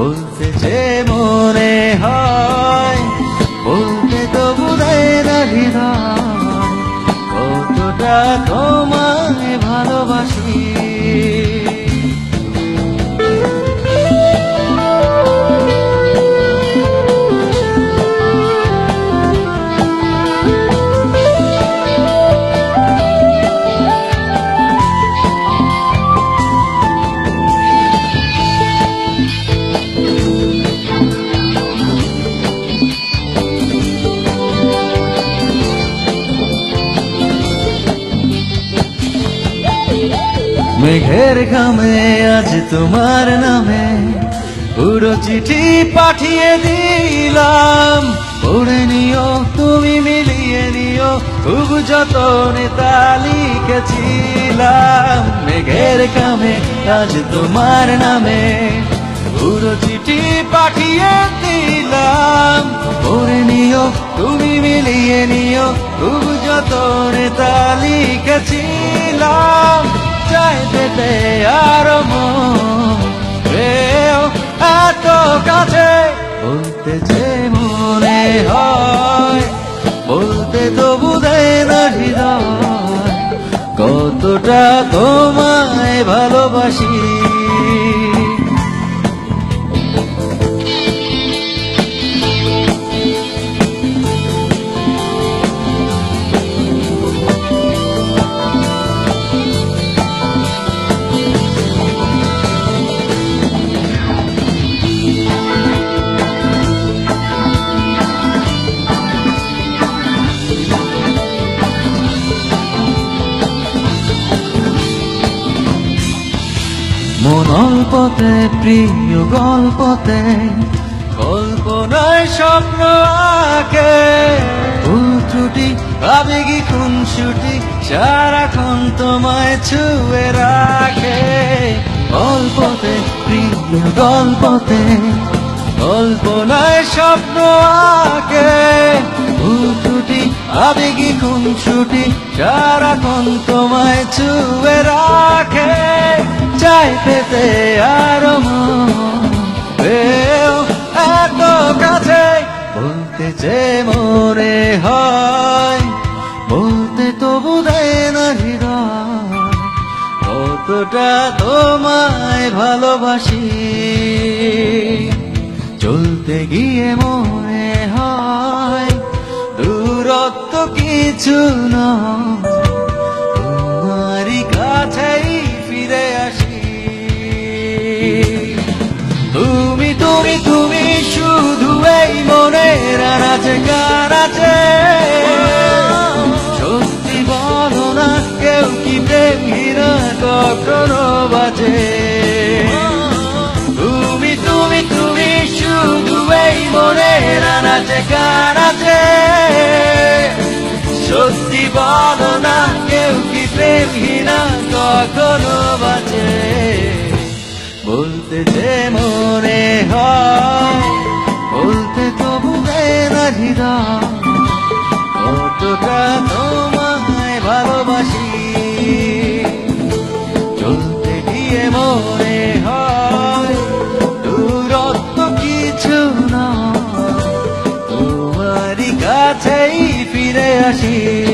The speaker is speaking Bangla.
বলতে যে মনে হয় বলতে তো বুঝাই না কতটা তোমায় ভালোবাসি। মেঘের ঘামে আজ তোমার নামে পুরো চিঠি পাঠিয়ে দিলাম। পড়ে নিও, তুমি মিলিয়ে নিও, খুব যতনে তা লিখেছিলাম। মেঘের ঘামে আজ তোমার নামে পুরো চিঠি পাঠিয়ে দিলাম। পড়ে নিও, তুমি মিলিয়ে নিও, খুব যতনে তা লিখেছিলাম। চাইতে আর মনেও এত কাছে বলতে যে মনে হয়, বলতে তো বুঝে না হৃদয়। কতটা তোমায় ভালোবাসি। অল্পতে প্রিয় গল্পতে, কল্পনায় স্বপ্ন আঁকে। ভুল ত্রুটি, আবেগি খুনসুটি, সারাক্ষণ তোমায় ছুঁয়ে রাখে। অল্পতে প্রিয় গল্পতে, কল্পনায় স্বপ্ন আঁকে। ত্রুটি, আবেগি খুনসুটি, সারাক্ষণ তোমায় ছুঁয়ে রাখে। চাই পেতে ভালোবাসি। চলতে গিয়ে মনে হয় দূরত্ব কিছু তোমারই কাছেই ফিরে আসি। তুমি তুমি তুমি শুধু এই মনের আনাচে কানাচে সত্যি বলো না, কেউ কি প্রেমীরা কখনো বাজে মনের আনাচে কানাচে সত্যি বল না কেউ কি প্রেম ঘৃণা কখনো বাজে বলতে যে মনে হয়, বলতে তবু না হৃদয়, কতটা তোমায় ভালোবাসি। চলতে গিয়ে মনে ফিরে আসি।